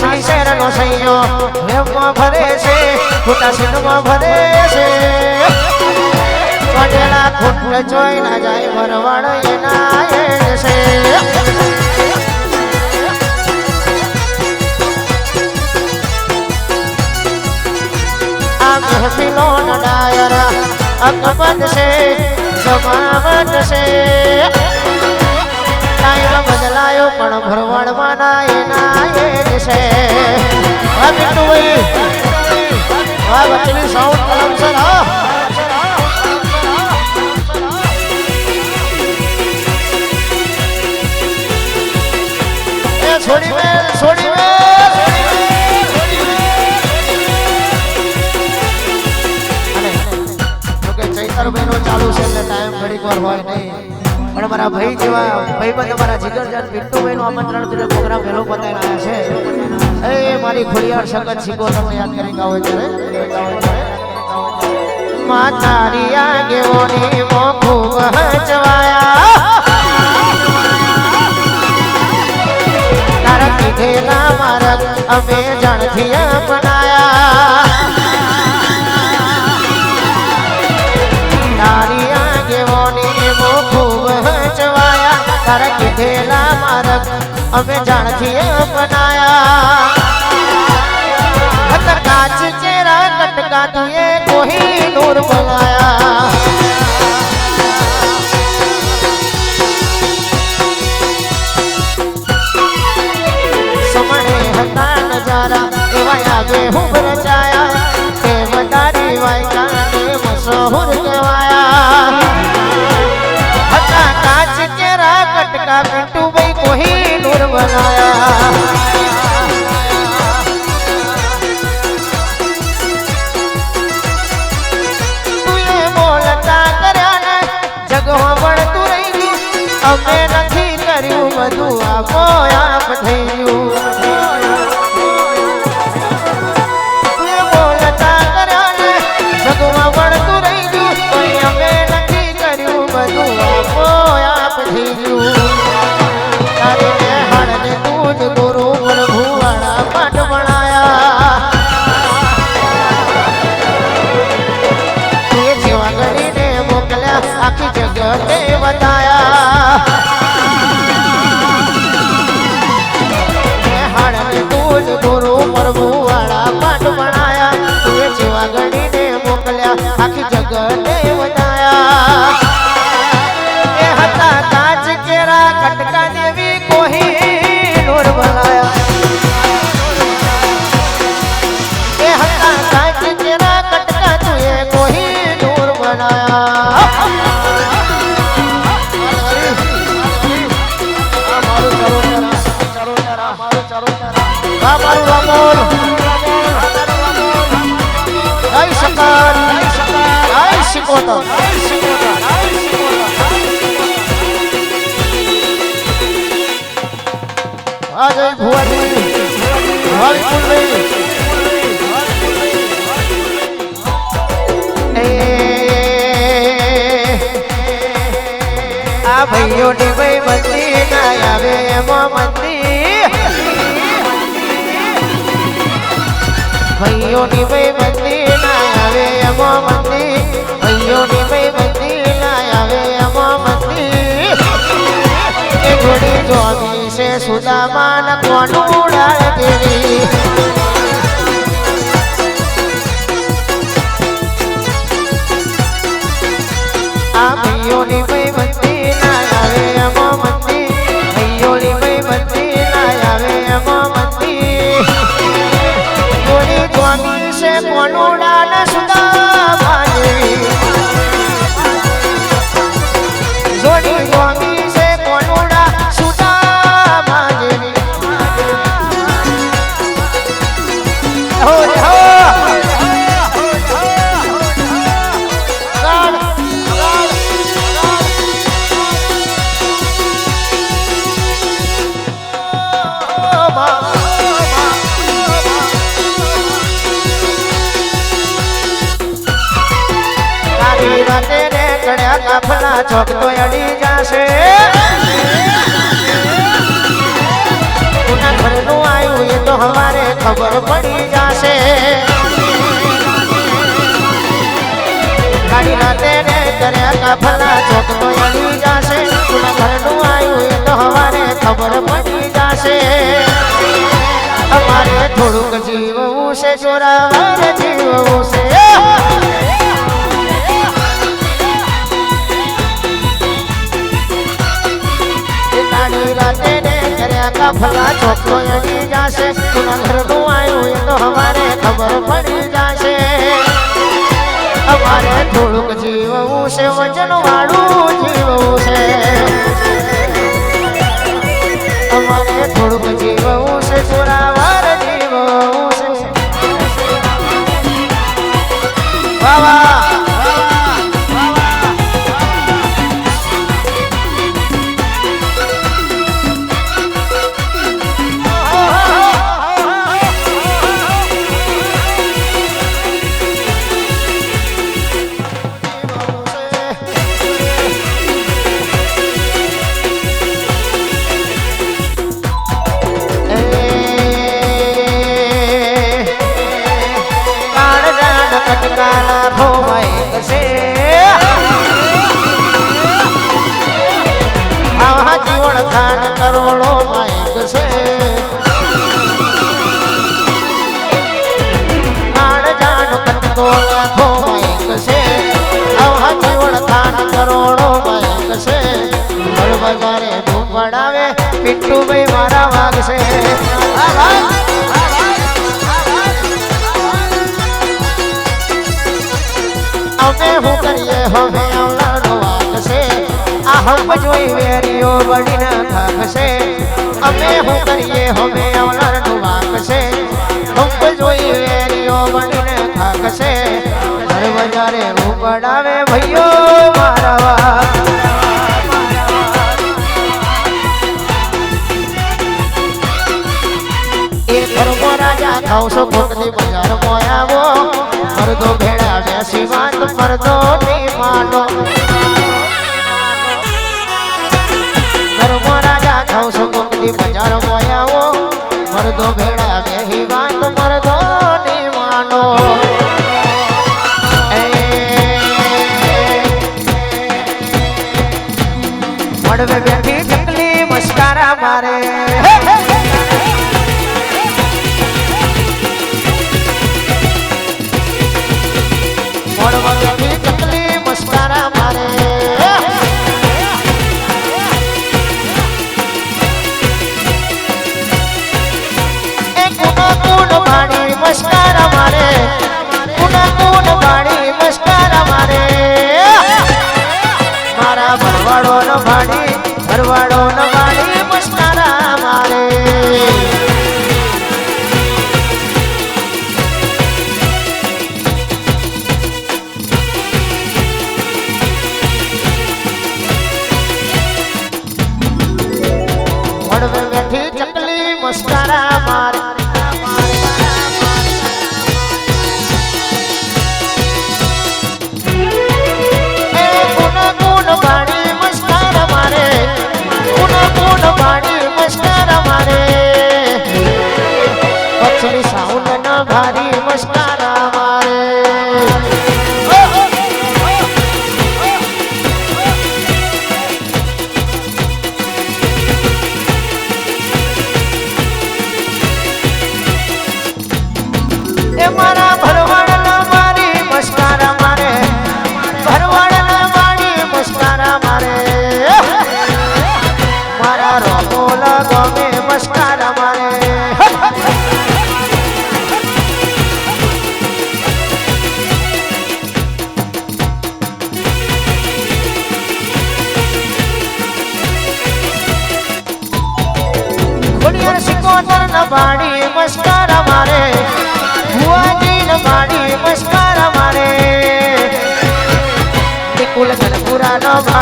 માસલી શેરનો સૈયો વેમમાં ભરે છે, ખોટા શેરમાં ભરે છે. કટેલા ખોટ જોઈ ના જાય ભરવાડ એના છે. મહેફિલો ડાયર અકબંધ છે, જમાવટ છે. ટાઈમ બદલાયો, પણ ભરવાડ ના એના એ છે. હા બિટ્ટુભાઈ વાહ વચ્ચેની સાઉન્ડ કલમ સર હા. છોડી મે છોડી મે ચાલુ છે એટલે ટાઈમ ઘડીક વાર હોય નહીં પણ મારા ભાઈ જેવા ભાઈબંધ અમારા જીગરજાન પિન્ટુભાઈનું આમંત્રણ દીધું પ્રોગ્રામ વહેલો બતાવી રહ્યા છે. એ મારી ખોડિયાર સંગત શીખો તમે યાદ કરી ગાવો ત્યારે. માતારી આગેઓની મોખું માર્ગ અમે જાણથી અપનાયા. તારી આગેવાની ખૂબ હચવાયા તારા કીધેલા માર્ગ અમે જાણથી અપનાયા હત કાચ ચેરા કટકા તુએ કોઈ નૂર બનાયા સમણે હતા નજારા એવા આવે હું રચાયા તે વધારી વાયકાને મશહૂર કટકા પિન્ટુ ભાઈ કોઈ નૂર બનાયા અમે નથી કર્યું બધું આપો આપ થઈ આ મારું રામોલ જય શંકર જય શિકોતર. આ જય ભુવાજી. ભાવિ કુંડલી ભાઈ મંદિર ના આવે, એમાં મંદી ભાઈઓની ભાઈ મંદી ના આવે અમો મંદી ભાઈઓની ભાઈ મંદી ના આવે અમો મંદી એ ઘોડી જોમી છે સુદામાન કોનું ઉડાડ ચડ્યા કાફલા ચોક તો અડી જાશે. કોના ઘરનું આવ્યું એ તો હવારે ખબર પડી જાશે. ગાડી રાતે ને ચડ્યા કાફલા ચોક તો અડી જાશે. કોના ઘરનું આવ્યું એ તો હવારે ખબર પડી જાશે. અમારે થોડુંક જીવવું છે ચોરાવાર જીવવું છે. એ રાતે ને કર્યા કફલા છોકરો અડી જાશે. ઘરનું આવ્યું એ તો અમારે ખબર પડી જાશે. અમારે થોડુંક જીવવું છે વજન વાળું જીવવું છે. અમારે થોડુંક જીવવું છે ચોરાવાર જીવવું પડાવે મારા વાગ છે અમે હું કરીએ? હવે આવનારો વાગશે આ હમ જોઈ વેરીઓ બળીને થાકશે. અમે હું કરીએ? હવે આવનારો વાગશે હમ જોઈ વેરીઓ બળીને થાકશે. હર બજારે હું ભઈઓ મારા વાગ રાજા થાવશો કોટની બજાર મોયાવો મરદો ભેળા બેસી વાત મરદો ની માનો. ઘરમાં રાજા થાવશો કોટની બજાર મોયાવો મરદો ભેળા બેસી વાત મરદો ની માનો. મળવે બેઠી ચકલી મસ્કારા મારે. ભાડી ભરવાડો ન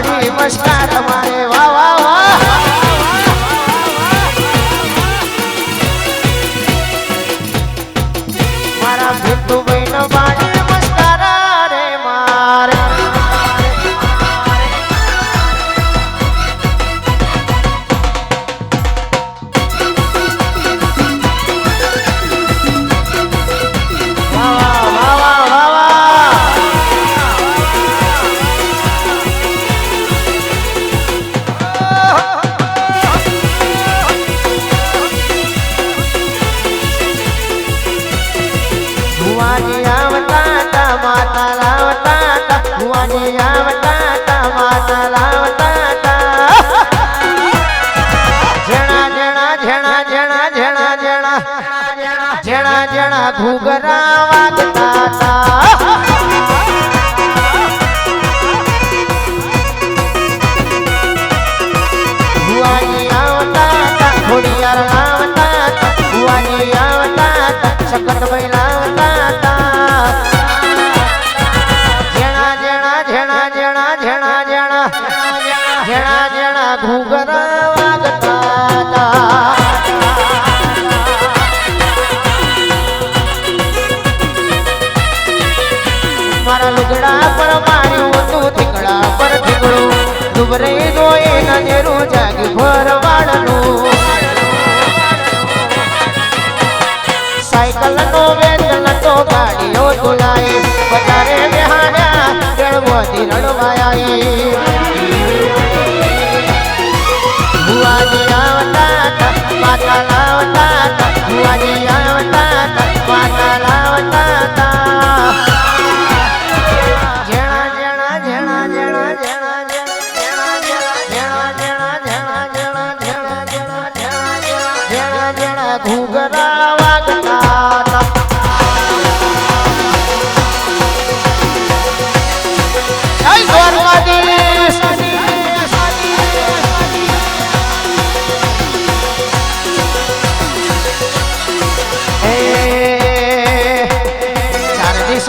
ગણપુરા ન ઘુઘરાવા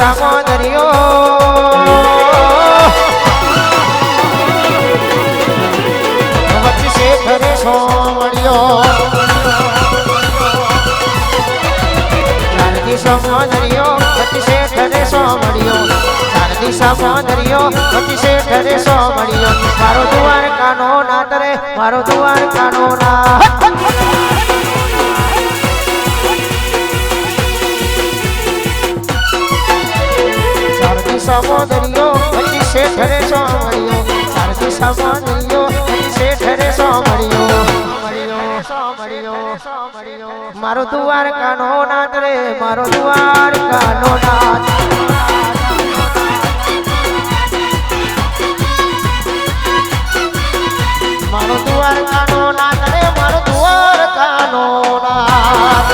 સામો દરિયો વચ્ચે ફરે સોમણ્યો શારદી સમો દરિયો વચ્ચે ફરે સોમણ્યો શારદી સમો દરિયો વચ્ચે ફરે સોમણ્યો મારો દ્વારકાનો નાતરે મારો દ્વારકાનો ના સમોદરિયો હજી શેઠ રે સોમરિયો સારથી સમોદરિયો હજી શેઠ રે સોમરિયો મારો દ્વારકા નો નાથ રે મારો દ્વારકા નો નાથ મારો દ્વારકાનો નાથ રે મારો દ્વારકાનો નાથ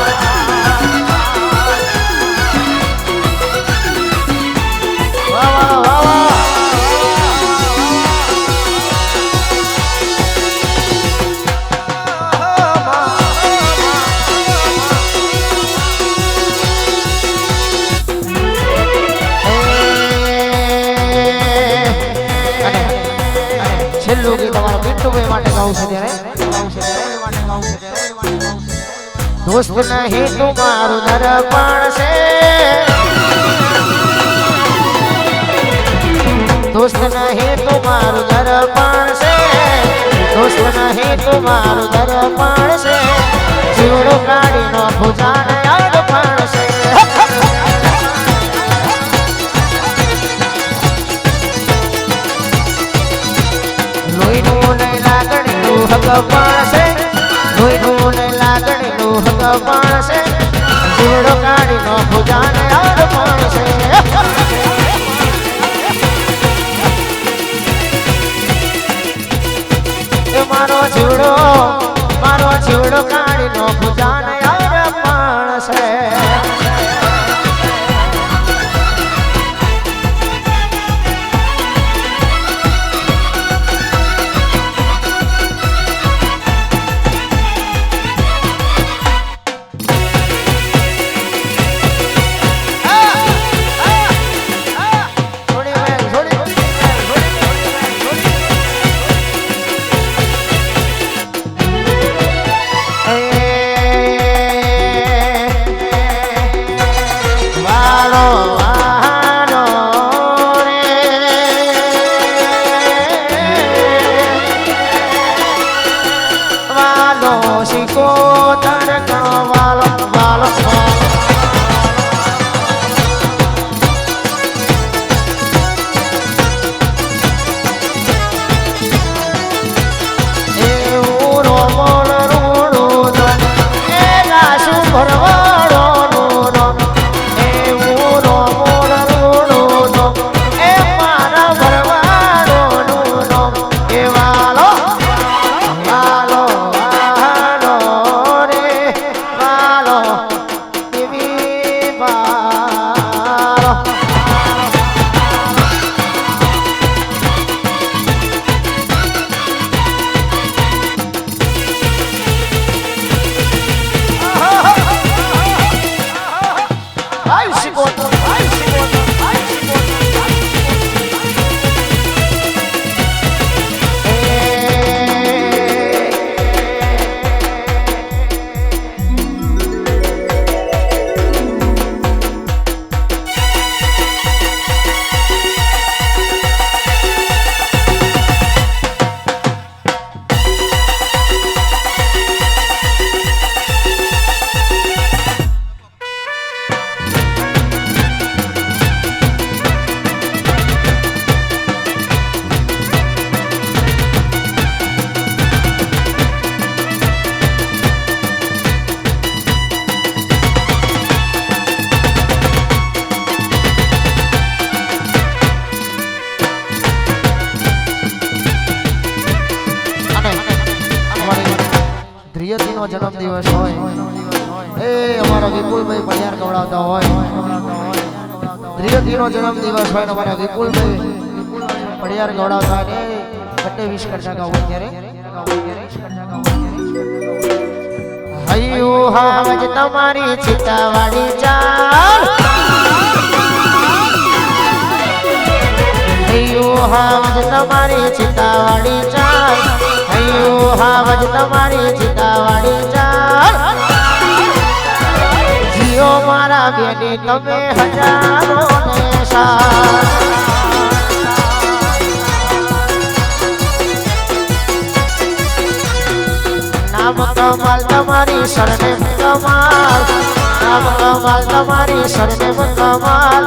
ટેકો માટે ગાઉં છે. ત્યારે દોસ્ત નહીં તું મારું દર્પણ છે દોસ્ત નહીં તું મારું દર્પણ છે દોસ્ત નહીં તું દર્પણ છે જીવડો કાઢીનો ભૂજાણ હગપાણશે. કોઈ ગુણ લાગણનું મારો જીવડો મારો જીવડો કાઢી નો ભુજાને હોય ને અમારા વિપુલભાઈ ગવડાવતા હોય ને બર્થડે વિશ કરતા ગાવ ત્યારે હૈયું હાવજ તમારી ચિતાવાળી ચાલ. હૈયું હાવજ તમારી ચિતાવાળી ચાલ. હૈયું હાવજ તમારી ચિતાવાળી ચાલ. જીઓ મારા બેની તમે હજારો ને સાલ નામ કમાલ તમારી શરણે કમાલ. નામ કમાલ તમારી શરણે કમાલ.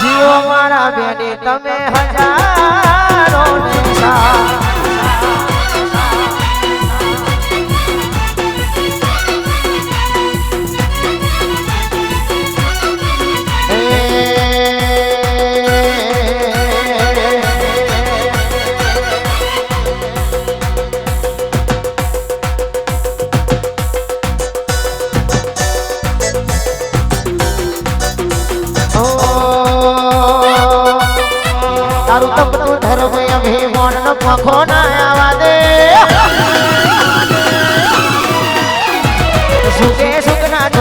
જીઓ મારા બેની તમે હજારો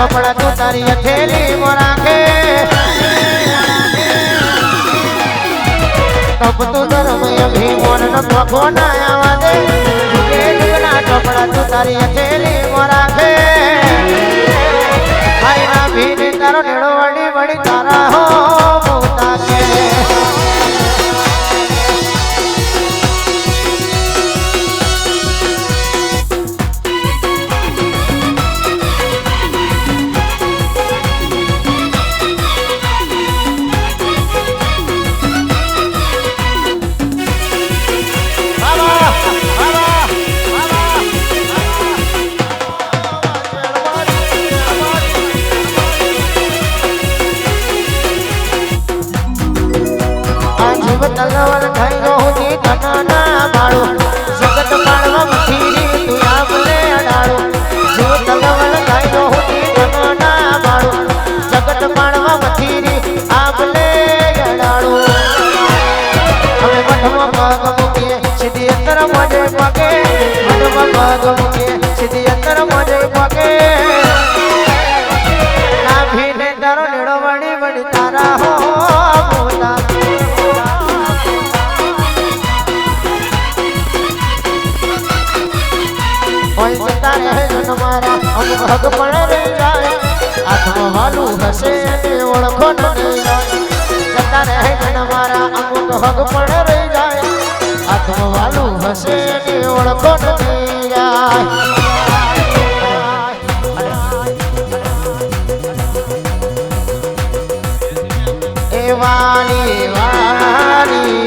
ચોપડા તું તારી હથેલી મોરાખે તપતું ધર્મ અભિમાન ન પખો ના આવા દે ના ચોપડા તું તારી હથેલી મોરાખે ભાઈ ના ભીને તારો નેડો વળી વળી તારા હો મોતા કે જન મારા અમુક હક પણ રહી જાય. હાથમાં વાલું હશે અને ઓળખો ન રહી જાય. જતા રહે જન મારા હક પણ રહી જાય. હાથમાં વાલું હશે અને ઓળખો ન રહી જાય વાલી વાલી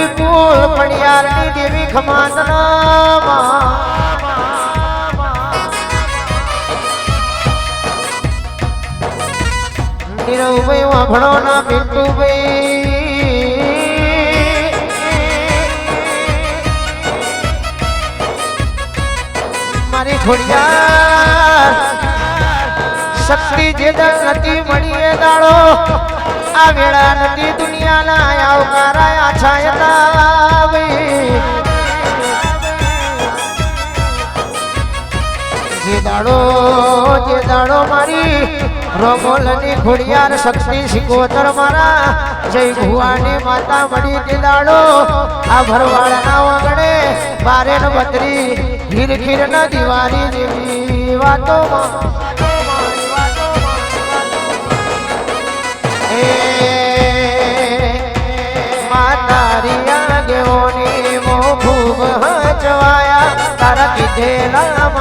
વિપુલ પડિયારની દેવી ખમાતનામાં નીરવભાઈ વાભણો ના પિન્ટુભાઈ. મારી ખોડિયાર. શક્તિ જે નથી મળીએ દાડો. આ વેળા નથી દુનિયાના આવકારાયા છાયતા જે દાડો જે દાડો મારી રોમોલની ખોડિયાર શક્તિ શિકોતર મારા જય ભુવાની માતા મળી તે દાડો. આ ભરવાડના વગડે બારે બત્રી ખીર ખીર ન દિવાળી જેવી વાતોમાં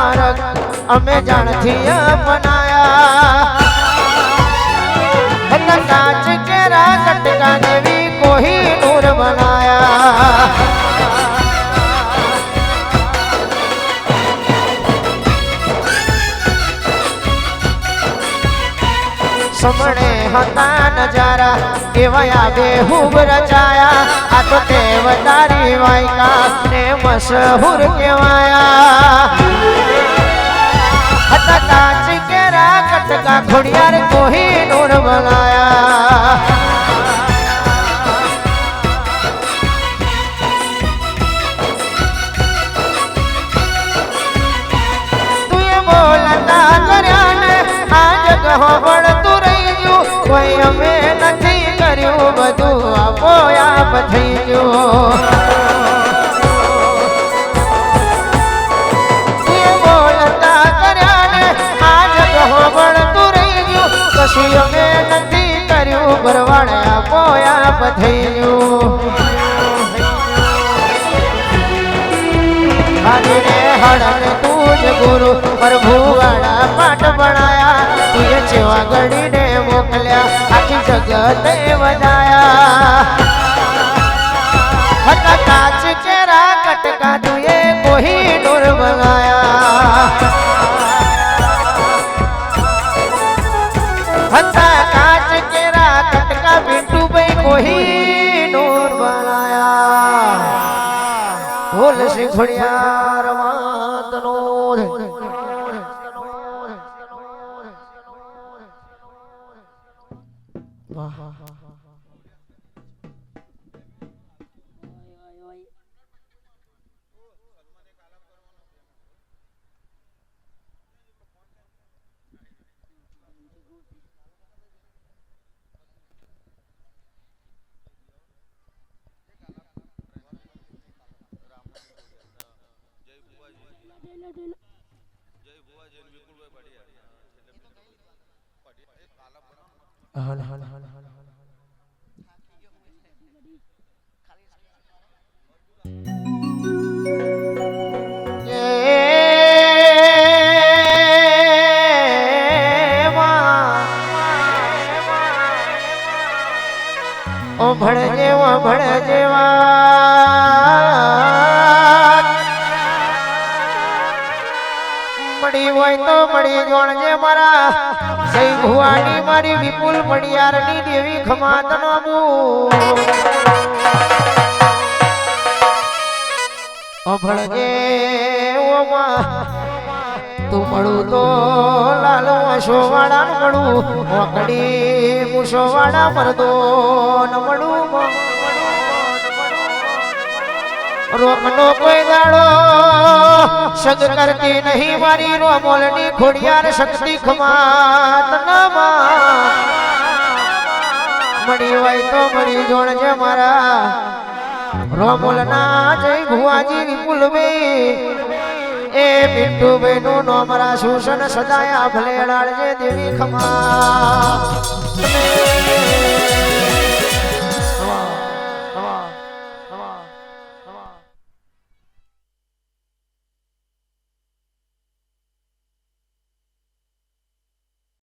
માર્ગ અમે જાણથી અપનાયા. કાચ કેરા કટકા દેવી કોહી નૂર બનાયા. સમણે હતા નજારા એવયા બેહૂબ રચાયા આ તો દેવતારી વાયકા ને મશહૂર કેવાયા હતા કાચ કેરા કટકા ખોડિયાર કોહી નૂર બનાયા આપો આપ થઈ ગયો કશું અમે નથી કર્યું ભરવાડ આપો આપ. થઈ ગયું તું જ ગુરુ પ્રભુવાળા પાઠ ભણાયા. તુએ જેવા ગણીને મોકલ્યા, આખી જગતે વધાયા. કાચ કેરા કટકા તુએ કોઈ ડોર બનાયા. હતા કાચ કેરા કટકા બિંદુ ભાઈ કોઈ ડોર બનાયા. ઢોલ શીખડિયા. ઓ ભણ જેવા ભણ જેવા હોય તો મળી જોણજે મારા. જય ભુવાની મારી વિપુલ પડિયારની દેવી ખમાત અભળજે ઓમાં તું મળું તો લાલો વાળા મળું. ઓકડી મૂસો વાળા મરદો ન મળું રોકનો કોઈ દાડો. સદ કરતી નહીં મારી રોમોલની ખોડિયાર શક્તિ ખમાત મળી હોય તો મળી જોણજે મારા. રોમોલના જય ભુવાજી વિપુલ એ પિન્ટુભાઈ નું નોમરા શોષણ સદાયા ભલે લાડજે દેવી ખમા.